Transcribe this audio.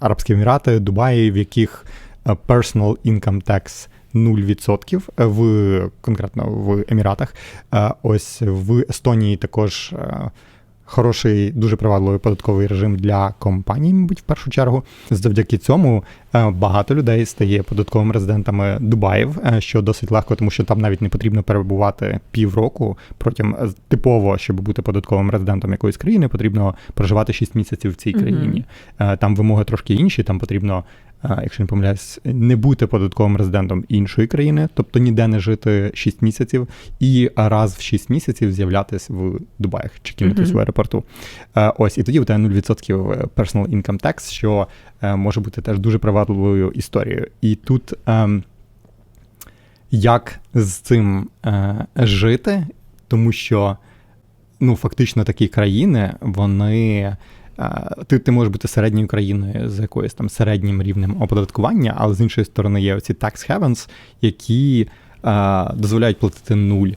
Арабські Емірати, Дубаї, в яких е, personal income tax 0% в конкретно в Еміратах. Е, Ось в Естонії також е, хороший, дуже привабливий податковий режим для компаній, мабуть, в першу чергу. Завдяки цьому е, багато людей стає податковими резидентами Дубаїв, е, що досить легко, тому що там навіть не потрібно перебувати півроку. Протягом е, типово, щоб бути податковим резидентом якоїсь країни, потрібно проживати 6 місяців в цій країні. Е, Там вимоги трошки інші. Там потрібно, якщо не помиляюсь, не бути податковим резидентом іншої країни, тобто ніде не жити 6 місяців, і раз в 6 місяців з'являтись в Дубаях, чекінутись Мгм. в аеропорту. Е, Ось і тоді у тебе 0% personal income tax, що е, може бути теж дуже привабливою історією. І тут ем, як з цим е, жити, тому що ну, фактично такі країни, вони. Ти, ти можеш бути середньою країною з якоюсь там середнім рівнем оподаткування, але з іншої сторони є оці tax havens, які дозволяють платити нуль.